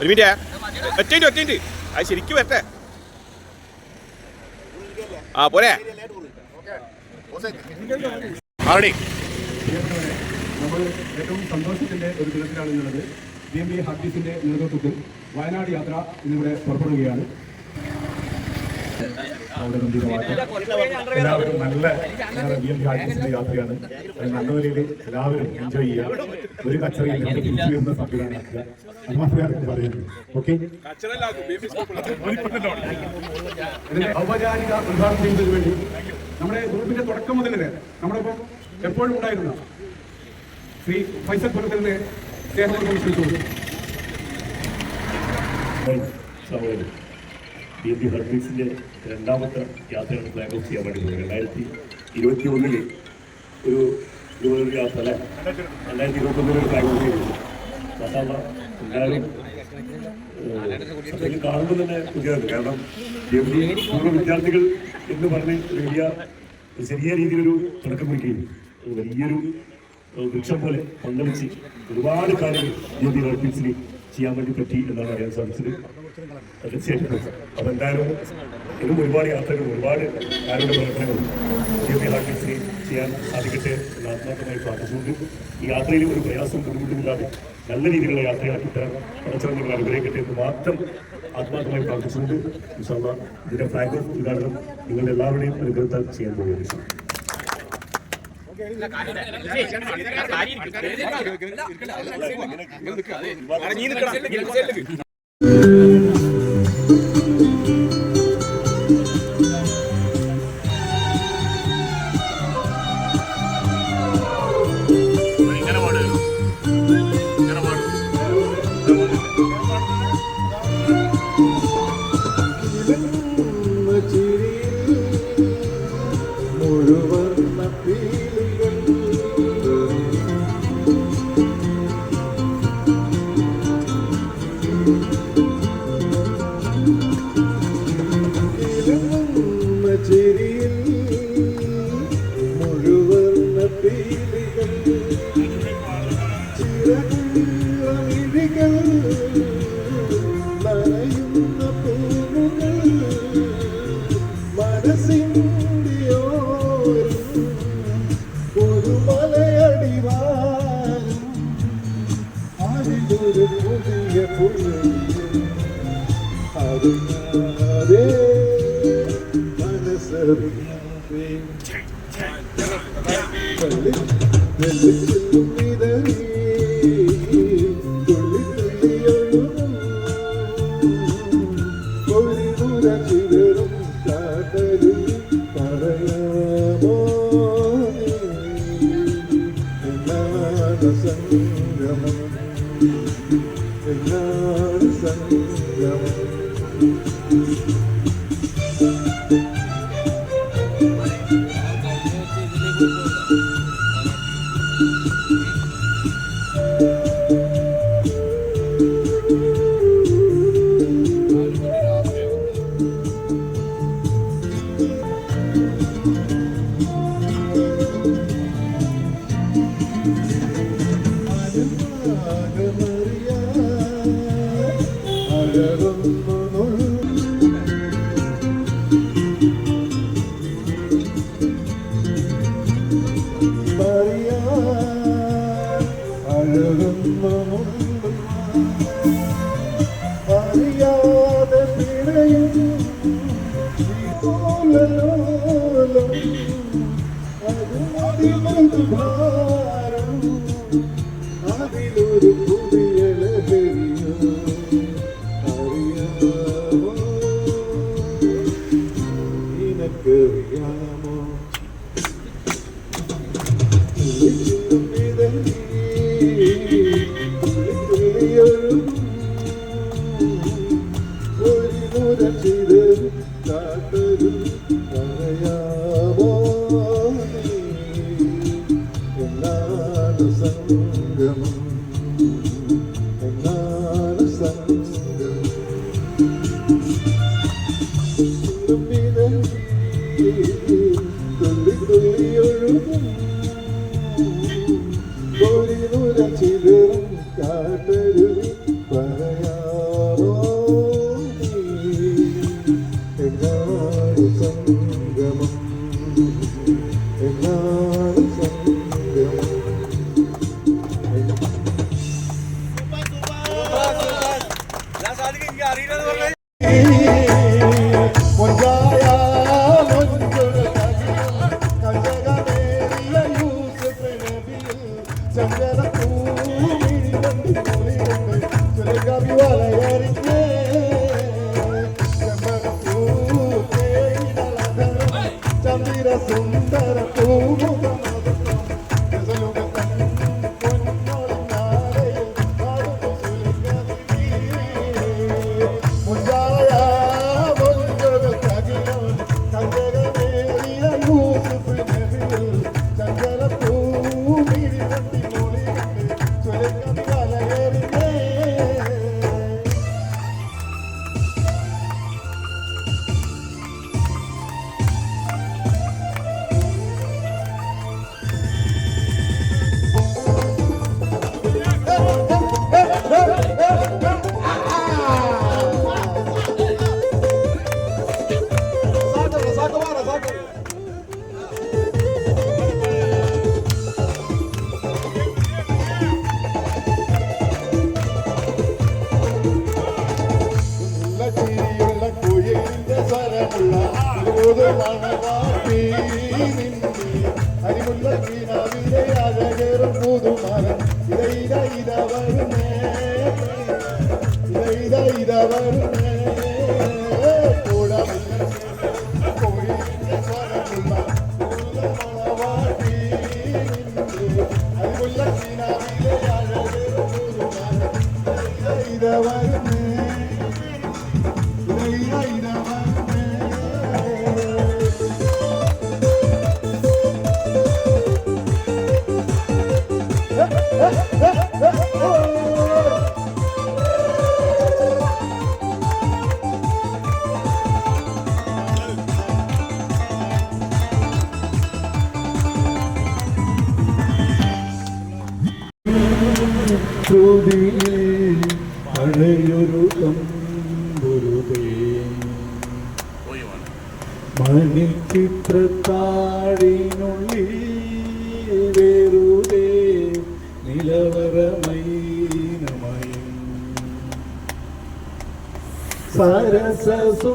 ഒരു മിനിറ്റ്. ഒറ്റ ഒറ്റ അത് ശരിക്കും വരട്ടെ. ആ പോരെ. ആറടി നമ്മൾ ഏറ്റവും സന്തോഷത്തിന്റെ ഒരു ദിനത്തിലാണ് ഇന്നുള്ളത് ഡി എം ബി ഹാർട്ടീസിന്റെ നേതൃത്വത്തിൽ വയനാട് യാത്ര ഇന്നിവിടെ പുറപ്പെടുകയാണ്. അവിടെ ഗംഭീരമായിട്ട് എല്ലാവരും നല്ല ബി എം യാത്രയാണ്. നല്ല നിലയിൽ എല്ലാവരും എൻജോയ് ചെയ്യുക. ഒരു കച്ചറയിൽ വരുന്ന സംവിധാനമാക്കുക അത് മാത്രമേ എനിക്ക് പറയുള്ളൂ ഓക്കെ ഔപചാരിക ഉദ്ഘാടനം ചെയ്യുന്നതിന് വേണ്ടി നമ്മുടെ ഗ്രൂപ്പിന്റെ തുടക്കം മുതൽ തന്നെ നമ്മളിപ്പം എപ്പോഴും ഉണ്ടായിരുന്ന ശ്രീ ഫൈസൽ പുരത്തിന്റെ സ്നേഹം ക്ഷണിച്ചു ബി എം പി ഹർബീസിന്റെ രണ്ടാമത്തെ യാത്രയാണ് ഫ്ലാഗ് ഓഫ് ചെയ്യാൻ വേണ്ടി രണ്ടായിരത്തി ഇരുപത്തി ഒന്നിൽ ഒരു ഇതുപോലൊരു യാത്ര അല്ലെ? രണ്ടായിരത്തി ഇരുപത്തി ഒന്നിൽ ഒരു ഫ്ലാഗ് ഓഫ് ചെയ്തു. മസാല കാണുമ്പോൾ തന്നെ പുതിയതാണ് കാരണം പി എം പി പൂർവ വിദ്യാർത്ഥികൾ എന്ന് പറഞ്ഞ് വലിയ ചെറിയ രീതിയിലൊരു തുടക്കം കുറിക്കുകയും വലിയൊരു വൃക്ഷം പോലെ പന്തളിച്ച് ഒരുപാട് കാര്യങ്ങൾ പി എം പി ഹർബീസിന് ചെയ്യാൻ വേണ്ടി പറ്റി എന്നാണ് അറിയാൻ സാധിച്ചത്. തീർച്ചയായിട്ടും അതെന്തായാലും ഇതും ഒരുപാട് യാത്രകൾ ഒരുപാട് ആരുടെ പ്രവർത്തനങ്ങൾ ചെയ്യാൻ സാധിക്കട്ടെ എന്ന് ആത്മാർത്ഥമായി പ്രാർത്ഥിച്ചുകൊണ്ട് ഈ യാത്രയിൽ ഒരു പ്രയാസം ബുദ്ധിമുട്ടുമില്ലാതെ നല്ല രീതിയിലുള്ള യാത്രയാക്കി തരാൻ പടച്ചവൻ അനുഗ്രഹിക്കട്ടെ എന്ന് മാത്രം ആത്മാർത്ഥമായി പ്രാർത്ഥിച്ചുകൊണ്ട് ഇതിന്റെ ഫ്ലാഗ് ഓഫ് ഉദ്ഘാടനം നിങ്ങളുടെ എല്ലാവരുടെയും അനുഗ്രഹത്താൽ ചെയ്യാൻ പോകുകയാണ് ഇങ്ങനെ മുഴുവർണ്ണ ഭാരം അതിലൊരു കുയിലിന്റെ സ്വരമുള്ള ഒരു മണവാട്ടി നിന്നെ അരിമുള്ള കീനാവിലെ അഴകേറും പുതുമരം ഇത ഇത ഇത വരുന്നേ ഇത ഇത ഇത പഴയൊരു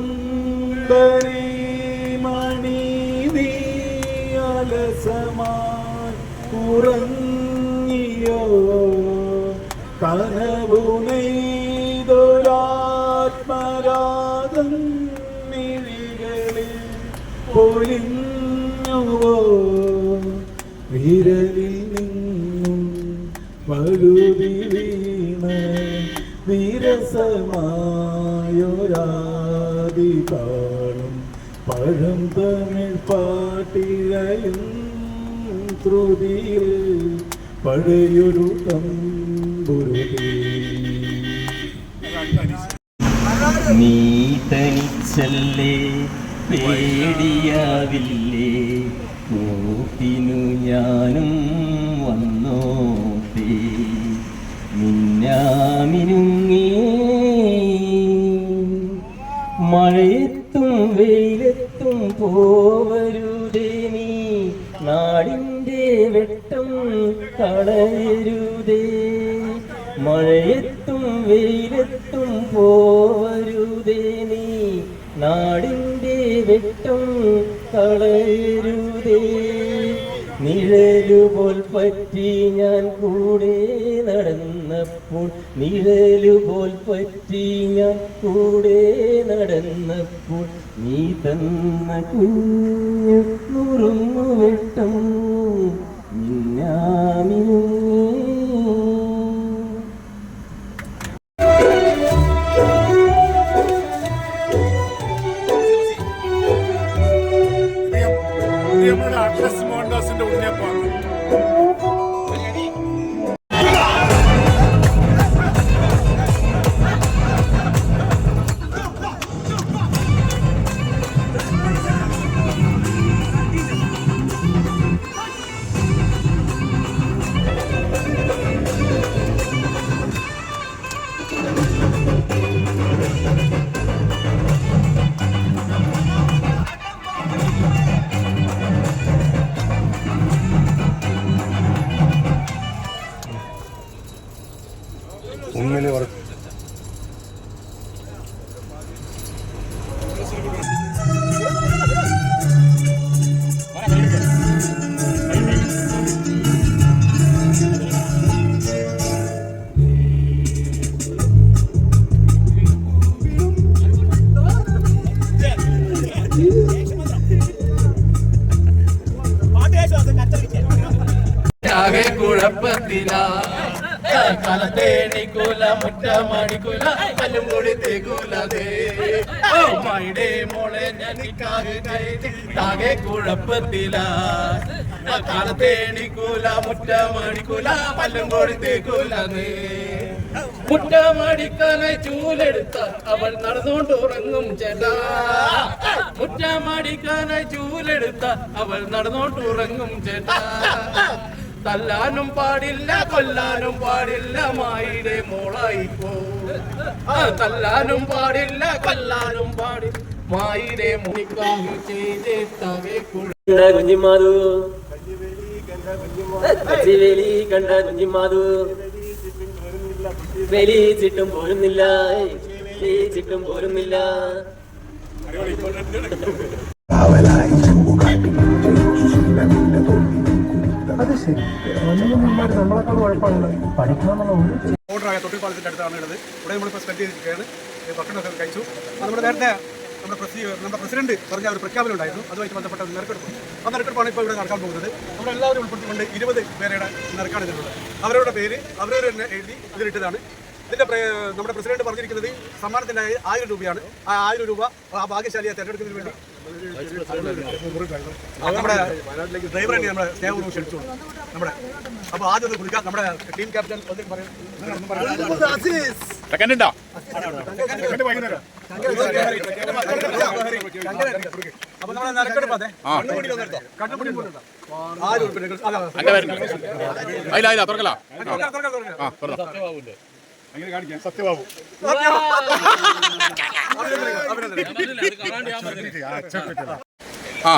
സരസസുന്ദരി മണി നീ അലസമായി ഉറങ്ങിയോ കനവു നെയ്തൊരാത്മരാഗം മിഴികളിൽ പൊലിഞ്ഞുവോ? വിരലിൽ നിന്നും പഴുതി വീണ വിരസമായൊരാതി കാണും. പഴം തമിഴ് പാട്ടിലയും ശ്രുതിയിൽ പഴയൊരു തമ്പുരുതി. നീ തനിച്ചല്ലേ? പേടിയാവില്ലേ? കൂട്ടിനു ഞാനും വന്നോട്ടേ. മിന്നാമിനുങ്ങി മഴയത്തും വെയിലത്തും പോവരുതേ നീ. നാടിന്റെ വെട്ടം കളയരുതേ മഴയത്തും വെയിലത്തും പോവരുതേ നീ. നാടിന്റെ വെട്ടം കളയരുതേ നിഴലുപോൽ പറ്റി ഞാൻ കൂടെ നടന്നപ്പോൾ നിഴലുപോൽ പറ്റി ഞാൻ കൂടെ നടന്നപ്പോൾ നീ തന്ന കുഞ്ഞു നുറുങ്ങു വെട്ടം നമ്മുടെ ഉണ്ണിയപ്പാണ് me levanté. തേകൂലതേ ഓ. മൈഡേ മോളെ ഞാനിക്കാകെ ആകെ കുഴപ്പത്തില. കാലത്തേണിക്കൂല മുറ്റമണിക്കൂല പല്ലും കൂടി തേകൂലതേ മുറ്റമടിക്കാനെ ചൂലെടുത്ത അവൾ നടന്നുകൊണ്ട് ഉറങ്ങും ചേട്ടാ മുറ്റമടിക്കാനെ ചൂലെടുത്ത അവൾ നടന്നുകൊണ്ട് ഉറങ്ങും ചേട്ടാ തല്ലാനും പാടില്ല കൊല്ലാനും പാടില്ല മായിടെ മോളായി പോ ആ, തല്ലാനും പാടില്ല കൊല്ലാനും പാടില്ല മായിടെ മുനിക്കാഹ് ചെയ്തേട്ടാകെ കുഞ്ഞിമാതു. വെലി കണ്ട കുഞ്ഞിമാതു. വെലിച്ചിട്ടും പോരുന്നില്ല. ചിട്ടും പോരുന്നില്ല. ഓർഡറായ തൊട്ടിപ്പാലത്തിന്റെ അടുത്താണ് ഉള്ളത്. ഇവിടെ നമ്മളിപ്പോൾ സ്പെൻഡ് ചെയ്തിരിക്കുകയാണ്. ഭക്ഷണമൊക്കെ കഴിച്ചു. നമ്മുടെ നേരത്തെ നമ്മുടെ പ്രസി നമ്മുടെ പ്രസിഡന്റ് പറഞ്ഞ ഒരു പ്രഖ്യാപനം ഉണ്ടായിരുന്നു. അതുമായിട്ട് ബന്ധപ്പെട്ട ഒരു നറുക്കെടുപ്പ്. ആ നറുക്കെടുപ്പാണ് ഇപ്പോൾ ഇവിടെ നടക്കാൻ പോകുന്നത്. നമ്മളെല്ലാവരും ഉൾപ്പെടുത്തിക്കൊണ്ട് ഇരുപത് പേരുടെ നറുക്കാണ് ഇതിലുള്ളത്. അവരുടെ പേര് അവരവർ തന്നെ എഴുതി ഇതിലിട്ടതാണ്. ഇതിന്റെ നമ്മുടെ പ്രസിഡന്റ് പറഞ്ഞിരിക്കുന്നത് സമ്മാനത്തിന്റെ ആയിരം രൂപയാണ്. ആ ആയിരം രൂപ ആ ഭാഗ്യശാലിയെ തെരഞ്ഞെടുക്കുന്നതിന് വേണ്ടി നമ്മുടെ ഡ്രൈവർ തന്നെ നമ്മുടെ സ്നേഹപൂർവം ക്ഷണിച്ചു നമ്മുടെ അപ്പൊ ആദ്യം ഒന്ന് നമ്മുടെ ടീം ക്യാപ്റ്റൻ അപ്പൊ നമ്മളെ നരക്കെടുപ്പ് അതെ. തുറക്കല. തുറക്കാം, കാണിക്കാം. സത്യബാബു. ആ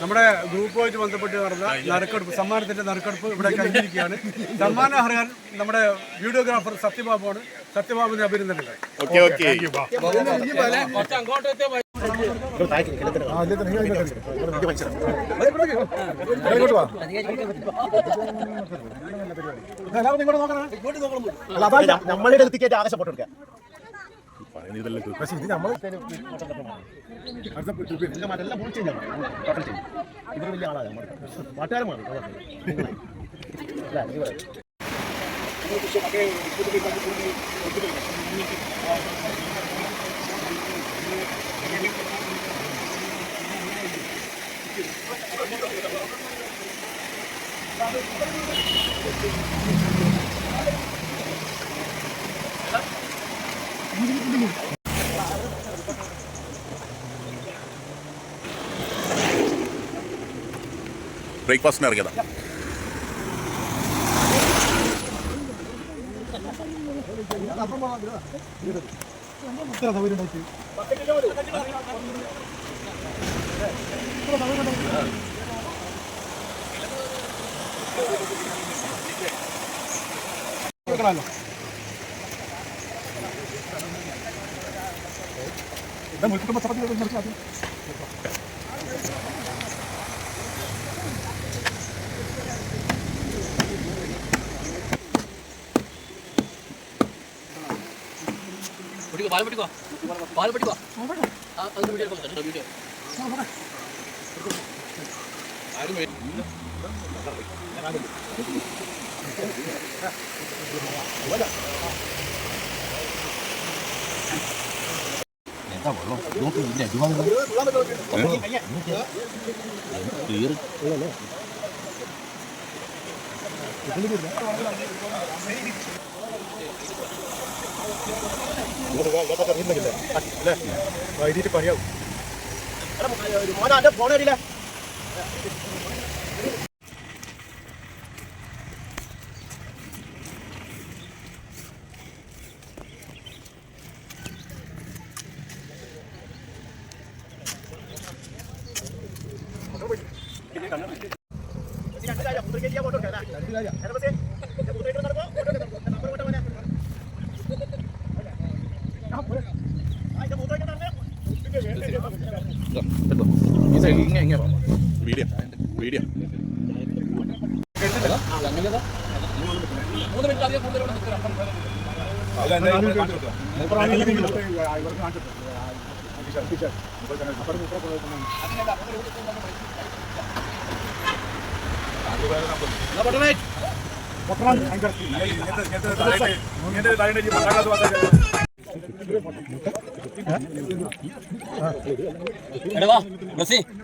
നമ്മുടെ ഗ്രൂപ്പുമായിട്ട് ബന്ധപ്പെട്ട് നടന്ന നറുക്കെടുപ്പ് സമ്മാനത്തിന്റെ നറുക്കെടുപ്പ് ഇവിടെ കഴിഞ്ഞിരിക്കുകയാണ്. സമ്മാനഹർഹൻ നമ്മുടെ വീഡിയോഗ്രാഫർ സത്യബാബുവാണ്. സത്യബാബുവിന്റെ അഭിനന്ദനങ്ങൾ. Okay okay. നമ്മളുടെ എത്തിക്കേറ്റ് ആവശ്യപ്പെട്ടു കൊടുക്കുക മറ്റെല്ലാം മുറിച്ച് കഴിഞ്ഞാൽ മതി. ടോട്ടൽ ചെയ്യും. ഇവർ വലിയ ആളാണ് നാട്ടുകാരുമാണ് ബ്രേക്ക്ഫാസ്റ്റിന് ഇറങ്ങിയതാ പാൽ പിടിക്കോ? പാൽ പിടിക്കോ അത് വീഡിയോ വീഡിയോ വൈകിട്ട് ഇതൊക്കെ അറിയുന്നില്ല അല്ലേ വൈദ്യുതി പണിയാവും മോനെ എന്റെ ഫോൺ വരില്ല രണ്ട് രാജ പുത്രക്കേരിയ പോട്ടോ രണ്ട് രാജ വേറെ ഇരിക്കുക എല്ലാവരും നേരത്തെ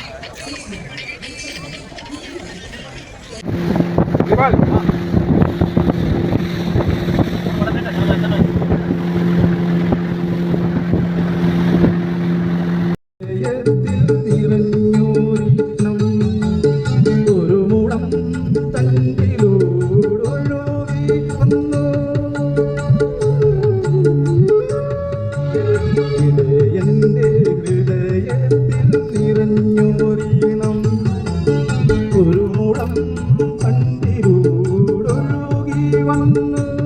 one.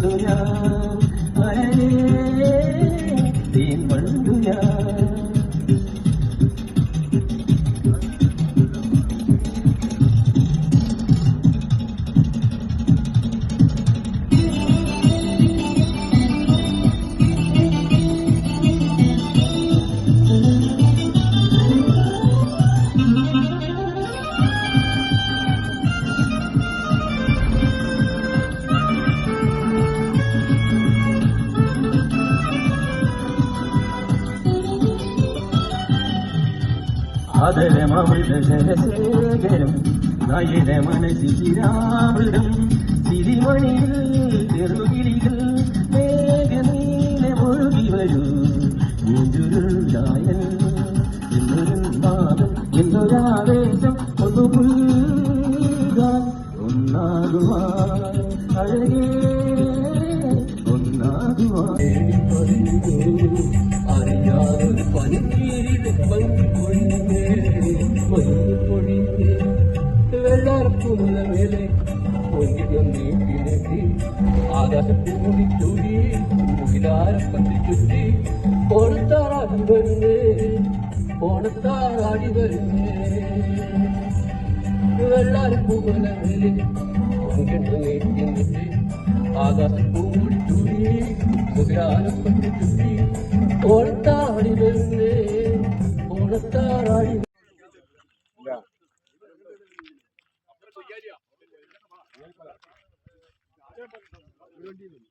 തേൻ വന്നു ഞാൻ അഴകേ തേൻ വന്നു ജലശേഖരം നയന മനസ്സിരാമൃതം തിരിമണിയിൽ ചെറുകിളികൾ മേഘനീല ഒഴുകി വരൂ പൊന്നിയൊന്നീ കിഴക്കി ആകാശത്തിൽ മുടി ചൂടി മുകിലാരപ്പത്തി ചുറ്റി ഓണത്താറാടി വരുന്നേ ഓണത്താറാടി വരുന്നേ വെള്ളാരപ്പൂവല മേലെ പൊന്നിട്ട് നീട്ടി നിട്ടി ആകാശപ്പൂ മുടി ചൂടി മുകിലാരപ്പത്തി ചുറ്റി ഓണത്താടി വരുന്നേ ഓണത്താറാടി don't even.